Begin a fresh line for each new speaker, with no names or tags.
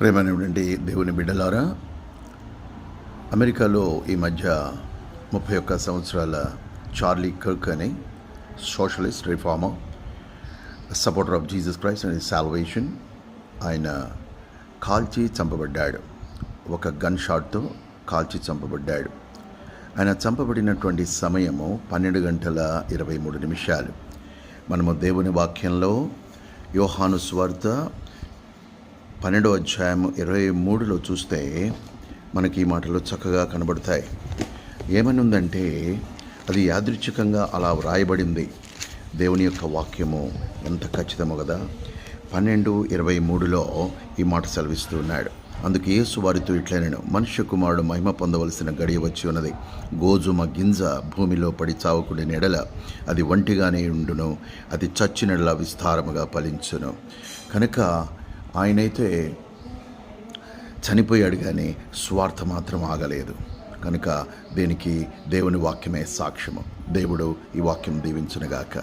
ప్రేమైనటువంటి దేవుని బిడ్డలారా అమెరికాలో ఈ మధ్య ముప్పై ఒక్క సంవత్సరాల చార్లీ కర్క్ అని socialist reformer supporter of Jesus Christ and salvation ఆయన కాల్చి చంపబడ్డాడు. ఒక గన్ షాట్తో కాల్చి చంపబడ్డాడు. ఆయన చంపబడినటువంటి సమయము పన్నెండు గంటల ఇరవై మూడు నిమిషాలు. మనము దేవుని వాక్యంలో యోహాను స్వార్త పన్నెండో అధ్యాయము ఇరవై మూడులో చూస్తే మనకి ఈ మాటలు చక్కగా కనబడతాయి. ఏమని ఉందంటే అది యాదృచ్ఛికంగా అలా వ్రాయబడింది. దేవుని యొక్క వాక్యము ఎంత ఖచ్చితమో కదా? పన్నెండు ఇరవై మూడులో ఈ మాట సెలవిస్తూ ఉన్నాడు. అందుకు యేసు వారితో ఇట్లనను మనుష్య కుమారుడు మహిమ పొందవలసిన గడియ వచ్చి ఉన్నది. గోజుమ గింజ భూమిలో పడి చావకుడి నెడల అది ఒంటిగానే ఉండును అది చచ్చినడల విస్తారముగా ఫలించును. కనుక ఆయనైతే చనిపోయాడు కానీ స్వార్థ మాత్రం ఆగలేదు. కనుక దీనికి దేవుని వాక్యమే సాక్ష్యము. దేవుడు ఈ వాక్యం దీవించునుగాక.